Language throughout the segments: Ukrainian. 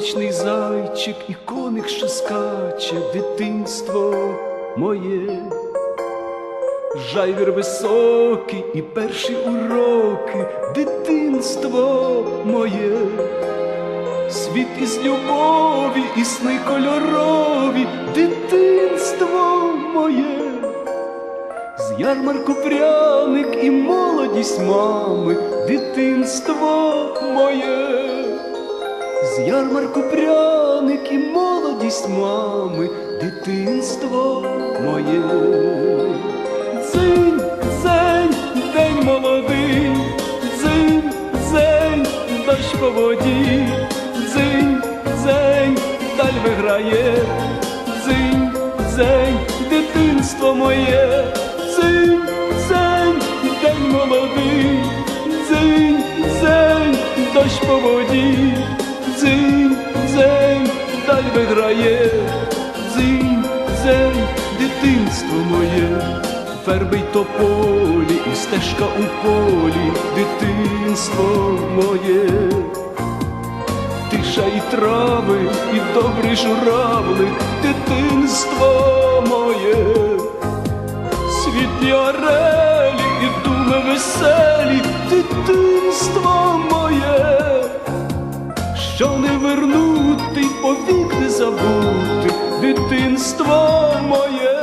сонячний зайчик і коник, що скаче, дитинство моє. Жайвір високий і перші уроки, дитинство моє, світ із любові, і сни кольорові, дитинство моє, з ярмарку пряник і молодість мами, дитинство моє, з ярмарку пряник і молодість мами, дитинство моє. Дзинь, дзень, день молодий, дзинь, дзень, дощ по воді, дзинь, дзень, даль виграє, дзинь, дзень, дитинство моє, дзинь, дзень, день молодий, дзинь, дзень, дощ по воді, дзинь, дзень, даль виграє, дзинь, дзень, дитинство моє. Ферби й тополі, і стежка у полі, дитинство моє, тиша і трави, і добрий журавлик, дитинство моє, світлі орелі і думи веселі, дитинство моє, що не вернути, й повік не забути, дитинство моє.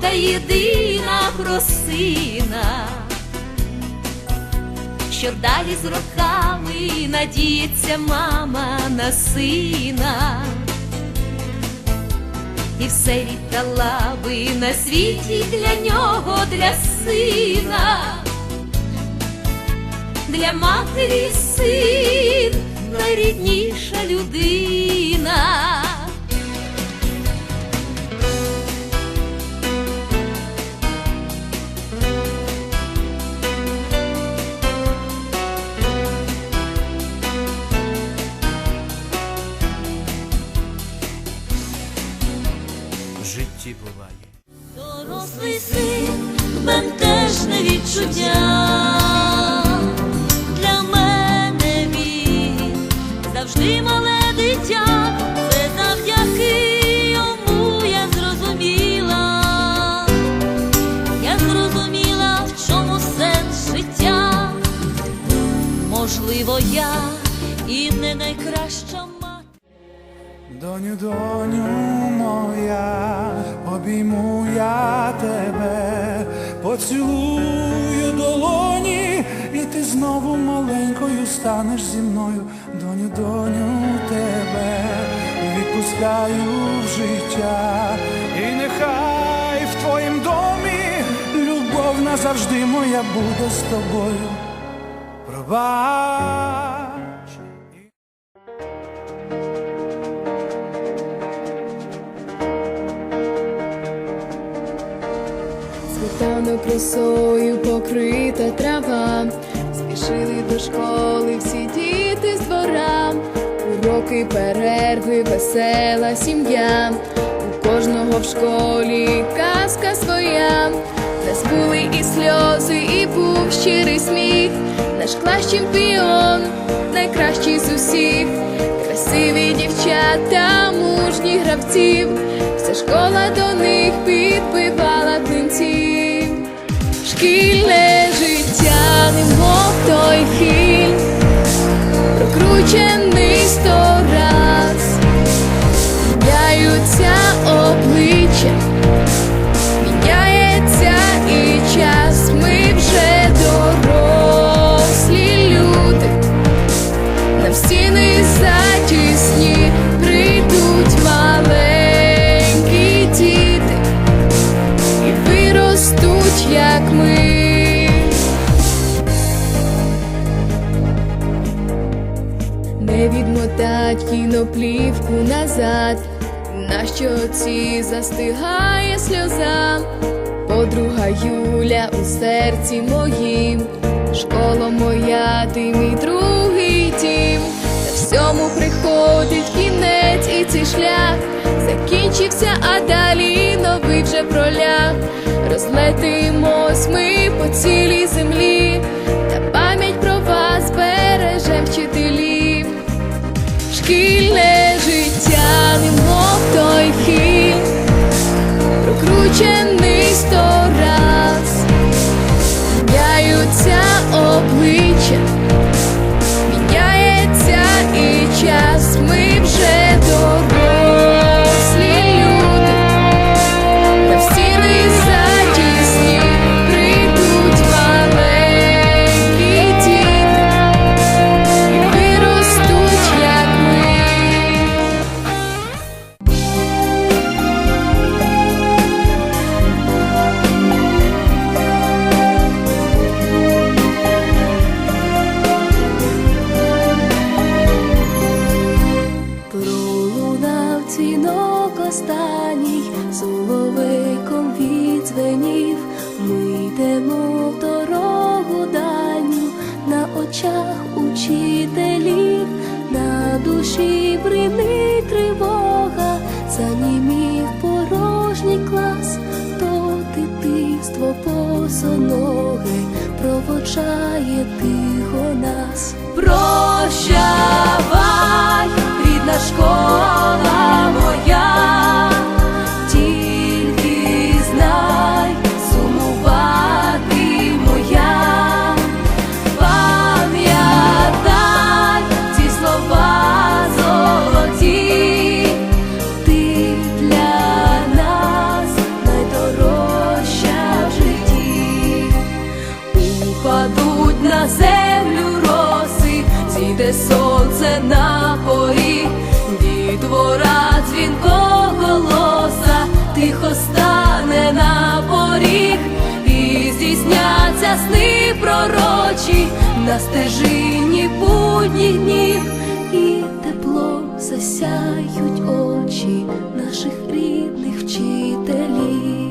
Турбота єдина про сина, що далі з роками надіється мама на сина і все віддала би на світі для нього, для сина, для матері син найрідніша людина. І не найкраща мати. Доню, доню моя, обійму я тебе, поцілую долоні, і ти знову маленькою станеш зі мною, доню, доню тебе, відпускаю в життя, і нехай в твоїм домі любов назавжди моя буде з тобою. Пробач. Світанок росою покрита трава, спішили до школи всі діти з двора, уроки, перерви, весела сім'я, у кожного в школі казка своя, нас були і сльози, і був щирий сміх, наш клас чемпіон, найкращий з усіх, красиві дівчата, мужні гравців, вся школа до них підбивала клинців. Шкільне життя, немов той фільм, прокручений сто ростуть, як ми. Не відмотать кіноплівку назад, на що ці застигає сльоза, подруга Юля у серці моїм, школа моя, ти мій другий тім, та всьому приходить кінець і цей шлях. Закінчився, а далі новий вже проляг. Розлетимось ми по цілій землі, та пам'ять про вас береже вчителів. Шкільне життя, немов той фільм, прокручений сто раз, міняються обличчя, душі брини тривога, занімів порожній клас, то дитинство босоноге проводжає тихо нас. Прощавай, рідна школа на землю роси, зійде сонце на поріг, дітвора дзвінко голоса, тихо стане на поріг, і здійсняться сни пророчі на стежині будніх днів, і теплом засяють очі наших рідних вчителів.